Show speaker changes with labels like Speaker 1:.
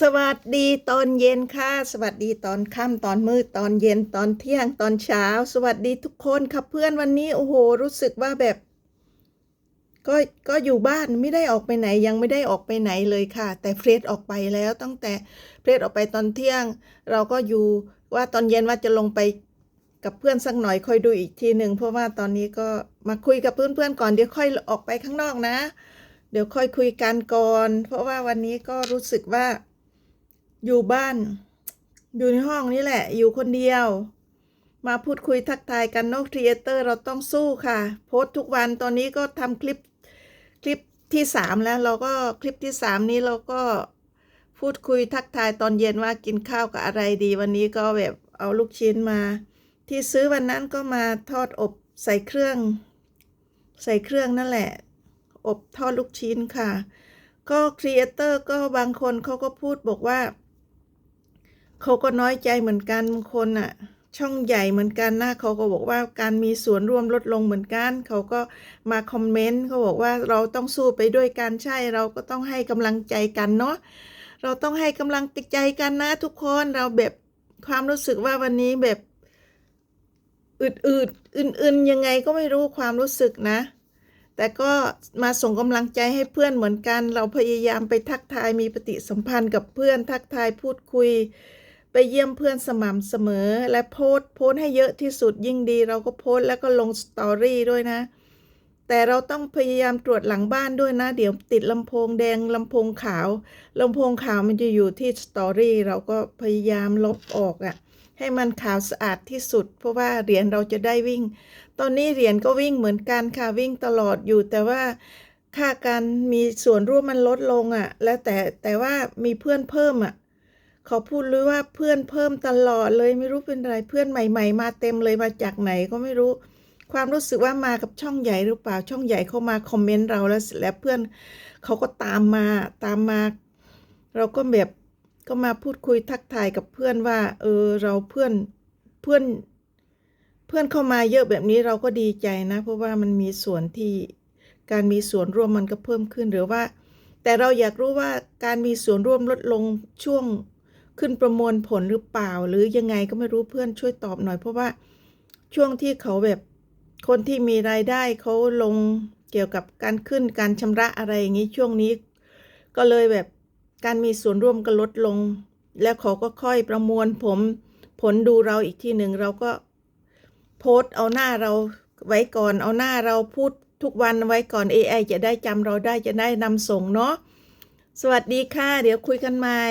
Speaker 1: สวัสดีตอนเย็นค่ะ สวัสดีตอนค่ำตอนมืดตอนเย็นตอนเที่ยงตอนเช้า สวัสดีทุกคนค่ะเพื่อนวันนี้โอ้โห รู้สึกว่าแบบ ก็ก็อยู่บ้านไม่ได้ออกไปไหนยังไม่ได้ออกไปไหนเลยค่ะ แต่เฟรดออกไปแล้วตั้งแต่เฟรดออกไปตอนเที่ยง เราก็อยู่ว่าตอนเย็นว่าจะลงไปกับเพื่อนสักหน่อยค่อยดูอีกทีหนึ่งเพราะว่าตอนนี้ก็มาคุยกับเพื่อนๆก่อนเดี๋ยวค่อยออกไปข้างนอกนะ เดี๋ยวค่อยคุยกันก่อน เพราะว่าวันนี้ก็รู้สึกว่า อยู่บ้าน อยู่ในห้องนี่แหละ อยู่คนเดียว มาพูดคุยทักทายกันนอกทรีเอเตอร์เราต้องสู้ค่ะ โพสทุกวันตอนนี้ก็ทำคลิปคลิปที่สามแล้วเราก็คลิปที่สามนี้เราก็พูดคุยทักทายตอนเย็นว่ากินข้าวกับอะไรดี วันนี้ก็แบบเอาลูกชิ้นมา ที่ซื้อวันนั้นก็มาทอดอบใส่เครื่อง ใส่เครื่องนั่นแหละ อบทอดลูกชิ้นค่ะ ก็ครีเอเตอร์ก็บางคนเขาก็พูดบอกว่า เขาก็น้อยใจเหมือนกันบางคนอะ ช่องใหญ่เหมือนกันนะเขาก็บอกว่าการมีส่วนร่วมลดลงเหมือนกัน เขาก็มาคอมเมนต์เขาบอกว่าเราต้องสู้ไปด้วยกันใช่เราก็ต้องให้กำลังใจกันเนาะเราต้องให้กำลังใจกันนะทุกคนเราแบบความรู้สึกว่าวันนี้แบบอืดๆอื่นๆยังไงก็ไม่รู้ความรู้สึกนะ แต่ก็มาส่งกำลังใจให้เพื่อนเหมือนกัน เราพยายามไปทักทายมีปฏิสัมพันธ์กับเพื่อนทักทายพูดคุย ไปเยี่ยมเพื่อนสม่ำเสมอ และโพสโพสให้เยอะที่สุดยิ่งดี เราก็โพสแล้วก็ลงสตอรี่ด้วยนะ แต่เราต้องพยายามตรวจหลังบ้านด้วยนะ เดี๋ยวติดลำโพงแดงลำโพงขาวลำโพงขาวมันจะอยู่ที่สตอรี่เราก็พยายามลบออกอะ่ะให้มันขาวสะอาดที่สุด เพราะว่าเหรียญเราจะได้วิ่ง ตอนนี้เหรียญก็วิ่งเหมือนกันค่ะวิ่งตลอดอยู่ แต่ว่าค่าการมีส่วนร่วมมันลดลงอะ่ะ แล้วแต่แต่ว่ามีเพื่อนเพิ่มอะ่ะ เขาพูดเลยว่าเพื่อนเพิ่มตลอดเลยไม่รู้เป็นไรเพื่อนใหม่ ๆ มาเต็มเลยมาจากไหนก็ไม่รู้ ความรู้สึกว่ามากับช่องใหญ่หรือเปล่าช่องใหญ่เข้ามาคอมเมนต์เราแล้วแล้วเพื่อนเขาก็ตามมาตามมา เราก็แบบก็มาพูดคุยทักทายกับเพื่อนว่า เออเราเพื่อนเพื่อนเพื่อนเข้ามาเยอะแบบนี้เราก็ดีใจนะ เพราะว่ามันมีส่วนที่การมีส่วนร่วมมันก็เพิ่มขึ้นหรือว่า แต่เราอยากรู้ว่าการมีส่วนร่วมลดลงช่วง ขึ้นประมวลผลหรือเปล่า หรือยังไงก็ไม่รู้เพื่อนช่วยตอบหน่อย เพราะว่าช่วงที่เขาแบบคนที่มีรายได้เขาลงเกี่ยวกับการขึ้นการชำระอะไรอย่างนี้ช่วงนี้ ก็เลยแบบการมีส่วนร่วมก็ลดลง แล้วเขาก็ค่อยประมวลผมผลดูเราอีกทีหนึ่งเราก็โพสต์เอาหน้าเราไว้ก่อนเอาหน้าเราพูดทุกวันไว้ก่อน AI จะได้จำเราได้จะได้นำส่งเนาะสวัสดีค่ะ เดี๋ยวคุยกันใหม่